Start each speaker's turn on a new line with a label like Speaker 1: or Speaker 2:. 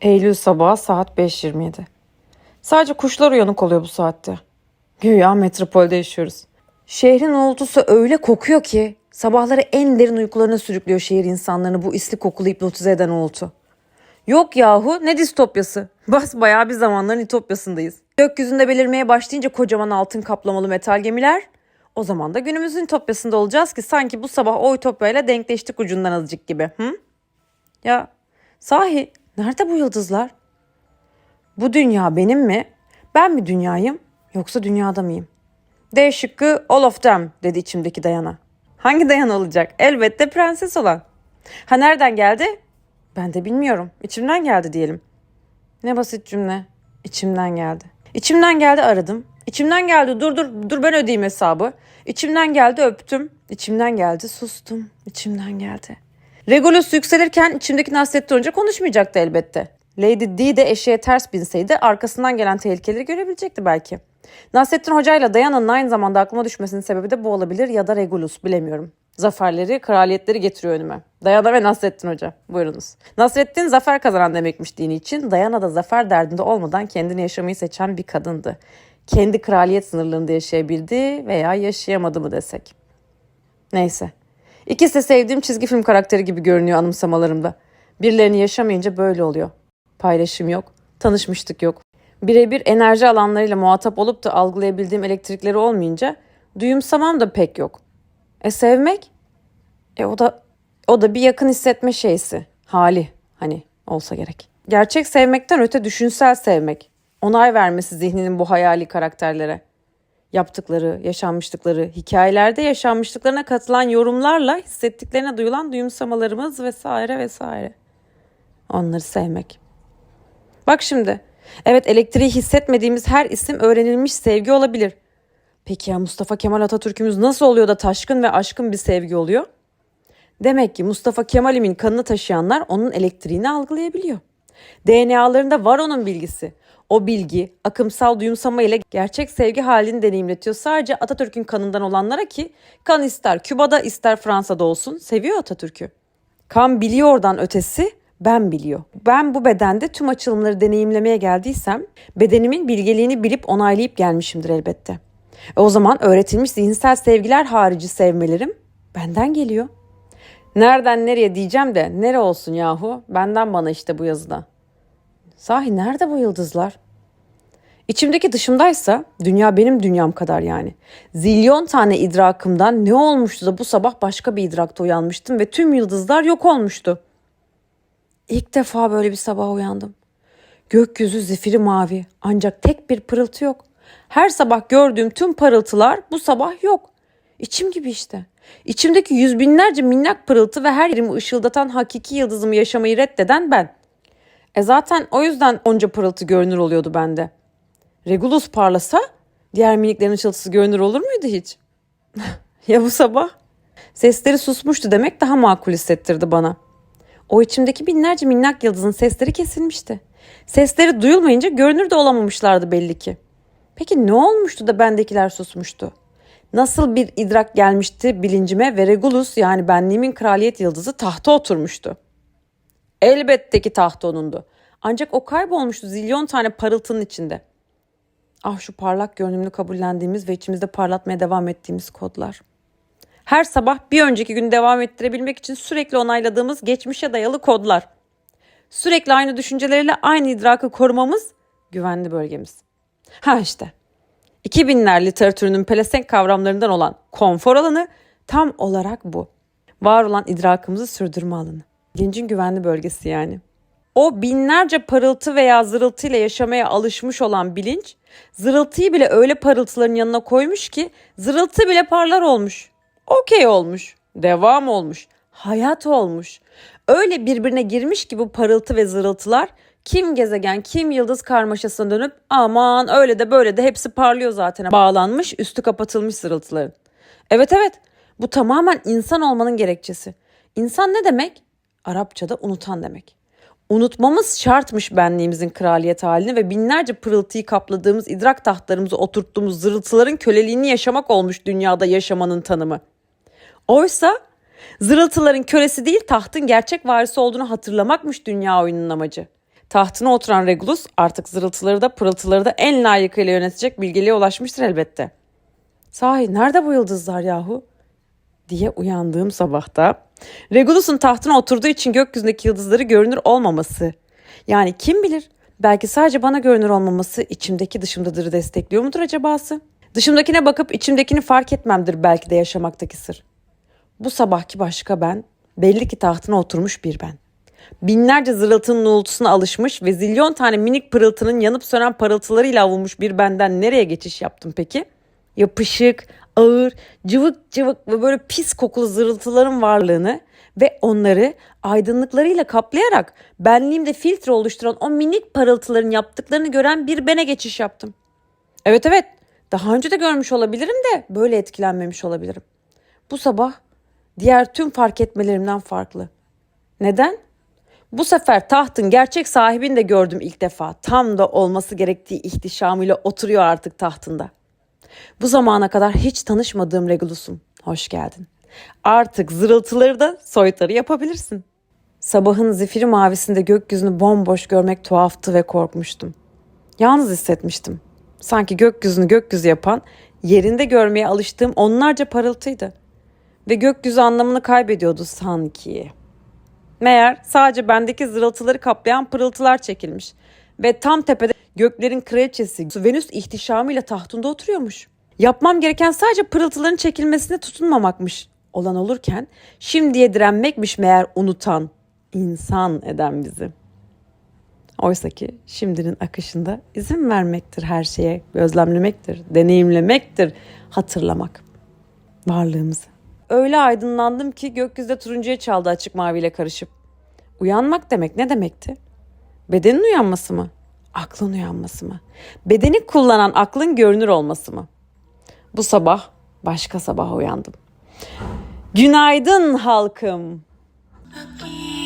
Speaker 1: Eylül sabahı saat 5.27. Sadece kuşlar uyanık oluyor bu saatte. Güya metropolde yaşıyoruz. Şehrin uğultusu öyle kokuyor ki sabahları en derin uykularına sürüklüyor şehir insanlarını bu isli kokulu hipnotize eden uğultu. Yok yahu ne distopyası. Basbayağı bir zamanların ütopyasındayız. Gökyüzünde belirmeye başlayınca kocaman altın kaplamalı metal gemiler. O zaman da günümüzün ütopyasında olacağız ki sanki bu sabah o ütopyayla denkleştik ucundan azıcık gibi. Hı? Ya sahi nerede bu yıldızlar? Bu dünya benim mi? Ben mi dünyayım yoksa dünyada mıyım? D şıkkı all of them dedi içimdeki Dayana. Hangi Dayana olacak? Elbette prenses olan. Ha nereden geldi? Ben de bilmiyorum. İçimden geldi diyelim. Ne basit cümle. İçimden geldi. İçimden geldi aradım. İçimden geldi dur dur dur ben ödeyeyim hesabı. İçimden geldi öptüm. İçimden geldi sustum. İçimden geldi. Regulus yükselirken içimdeki Nasrettin Hoca konuşmayacaktı elbette. Lady D de eşeğe ters binseydi arkasından gelen tehlikeleri görebilecekti belki. Nasrettin Hoca ile Dayana'nın aynı zamanda aklıma düşmesinin sebebi de bu olabilir ya da Regulus bilemiyorum. Zaferleri, kraliyetleri getiriyor önüme. Dayana ve Nasrettin Hoca. Buyurunuz. Nasrettin zafer kazanan demekmiş dini için. Dayana da zafer derdinde olmadan kendini yaşamayı seçen bir kadındı. Kendi kraliyet sınırlarında yaşayabildi veya yaşayamadı mı desek. Neyse. İkisi de sevdiğim çizgi film karakteri gibi görünüyor anımsamalarımda. Birilerini yaşamayınca böyle oluyor. Paylaşım yok, tanışmıştık yok. Birebir enerji alanlarıyla muhatap olup da algılayabildiğim elektrikleri olmayınca duyumsamam da pek yok. E sevmek? E o da o da bir yakın hissetme şeysi. Hali hani olsa gerek. Gerçek sevmekten öte düşünsel sevmek. Onay vermesi zihninin bu hayali karakterlere. Yaptıkları, yaşanmışlıkları, hikayelerde yaşanmışlıklarına katılan yorumlarla hissettiklerine duyulan duyumsamalarımız vesaire vesaire. Onları sevmek. Bak şimdi. Evet elektriği hissetmediğimiz her isim öğrenilmiş sevgi olabilir. Peki ya Mustafa Kemal Atatürk'ümüz nasıl oluyor da taşkın ve aşkın bir sevgi oluyor? Demek ki Mustafa Kemal'imin kanını taşıyanlar onun elektriğini algılayabiliyor. DNA'larında var onun bilgisi. O bilgi akımsal duyumsama ile gerçek sevgi halini deneyimletiyor sadece Atatürk'ün kanından olanlara ki kan ister Küba'da ister Fransa'da olsun seviyor Atatürk'ü. Kan biliyordan ötesi ben biliyor. Ben bu bedende tüm açılımları deneyimlemeye geldiysem bedenimin bilgeliğini bilip onaylayıp gelmişimdir elbette. E o zaman öğretilmiş zihinsel sevgiler harici sevmelerim benden geliyor. Nereden nereye diyeceğim de nere olsun yahu benden bana işte bu yazıda. Sahi nerede bu yıldızlar? İçimdeki dışımdaysa dünya benim dünyam kadar yani. Zilyon tane idrakımdan ne olmuştu da bu sabah başka bir idrakta uyanmıştım ve tüm yıldızlar yok olmuştu. İlk defa böyle bir sabah uyandım. Gökyüzü zifiri mavi ancak tek bir pırıltı yok. Her sabah gördüğüm tüm parıltılar bu sabah yok. İçim gibi işte. İçimdeki yüz binlerce minnak pırıltı ve her yerimi ışıldatan hakiki yıldızımı yaşamayı reddeden ben. E zaten o yüzden onca pırıltı görünür oluyordu bende. Regulus parlasa diğer miniklerin ışıltısı görünür olur muydu hiç? ya bu sabah? Sesleri susmuştu demek daha makul hissettirdi bana. O içimdeki binlerce minnak yıldızın sesleri kesilmişti. Sesleri duyulmayınca görünür de olamamışlardı belli ki. Peki ne olmuştu da bendekiler susmuştu? Nasıl bir idrak gelmişti bilincime ve Regulus yani benliğimin kraliyet yıldızı tahta oturmuştu. Elbette ki taht onundu. Ancak o kaybolmuştu zilyon tane parıltının içinde. Ah şu parlak görünümlü kabullendiğimiz ve içimizde parlatmaya devam ettiğimiz kodlar. Her sabah bir önceki gün devam ettirebilmek için sürekli onayladığımız geçmişe dayalı kodlar. Sürekli aynı düşünceleriyle aynı idrakı korumamız güvenli bölgemiz. Ha işte 2000'ler literatürünün pelesenk kavramlarından olan konfor alanı tam olarak bu. Var olan idrakımızı sürdürme alanı. Bilincin güvenli bölgesi yani. O binlerce parıltı veya zırıltıyla yaşamaya alışmış olan bilinç, zırıltıyı bile öyle parıltıların yanına koymuş ki zırıltı bile parlar olmuş. Okey olmuş, devam olmuş, hayat olmuş. Öyle birbirine girmiş ki bu parıltı ve zırıltılar kim gezegen kim yıldız karmaşasına dönüp aman öyle de böyle de hepsi parlıyor zaten bağlanmış üstü kapatılmış zırıltıların. Evet evet bu tamamen insan olmanın gerekçesi. İnsan ne demek? Arapçada unutan demek. Unutmamız şartmış benliğimizin kraliyet halini ve binlerce pırıltıyı kapladığımız idrak tahtlarımızı oturttuğumuz zırıltıların köleliğini yaşamak olmuş dünyada yaşamanın tanımı. Oysa zırıltıların kölesi değil tahtın gerçek varisi olduğunu hatırlamakmış dünya oyunun amacı. Tahtına oturan Regulus artık zırıltıları da pırıltıları da en layıkıyla yönetecek bilgeliğe ulaşmıştır elbette. Sahi nerede bu yıldızlar yahu? diye uyandığım sabahta Regulus'un tahtına oturduğu için gökyüzündeki yıldızları görünür olmaması. Yani kim bilir belki sadece bana görünür olmaması içimdeki dışımdadır destekliyor mudur acabası? Dışımdakine bakıp içimdekini fark etmemdir belki de yaşamaktaki sır. Bu sabahki başka ben, belli ki tahtına oturmuş bir ben. Binlerce zırıltının uğultusuna alışmış ve zilyon tane minik pırıltının yanıp sönen parıltılarıyla avulmuş bir benden nereye geçiş yaptım peki? Yapışık, ağır, cıvık cıvık ve böyle pis kokulu zırıltıların varlığını ve onları aydınlıklarıyla kaplayarak benliğimde filtre oluşturan o minik parıltıların yaptıklarını gören bir bene geçiş yaptım. Evet evet daha önce de görmüş olabilirim de böyle etkilenmemiş olabilirim. Bu sabah diğer tüm fark etmelerimden farklı. Neden? Bu sefer tahtın gerçek sahibini de gördüm ilk defa. Tam da olması gerektiği ihtişamıyla oturuyor artık tahtında. Bu zamana kadar hiç tanışmadığım Regulus'um. Hoş geldin. Artık zırıltıları da soytarı yapabilirsin. Sabahın zifiri mavisinde gökyüzünü bomboş görmek tuhaftı ve korkmuştum. Yalnız hissetmiştim. Sanki gökyüzünü gökyüzü yapan, yerinde görmeye alıştığım onlarca parıltıydı. Ve gökyüzü anlamını kaybediyordu sanki. Meğer sadece bendeki zırıltıları kaplayan pırıltılar çekilmiş. Ve tam tepede göklerin kraliçesi Venüs ihtişamıyla tahtında oturuyormuş. Yapmam gereken sadece pırıltıların çekilmesine tutunmamakmış olan olurken şimdiye direnmekmiş meğer unutan, insan eden bizi. Oysa ki şimdinin akışında izin vermektir her şeye, gözlemlemektir, deneyimlemektir, hatırlamak varlığımızı. Öyle aydınlandım ki gökyüzü turuncuya çaldı açık maviyle karışıp. Uyanmak demek ne demekti? Bedenin uyanması mı? Aklın uyanması mı? Bedeni kullanan aklın görünür olması mı? Bu sabah başka sabah uyandım. Günaydın halkım.
Speaker 2: Aquí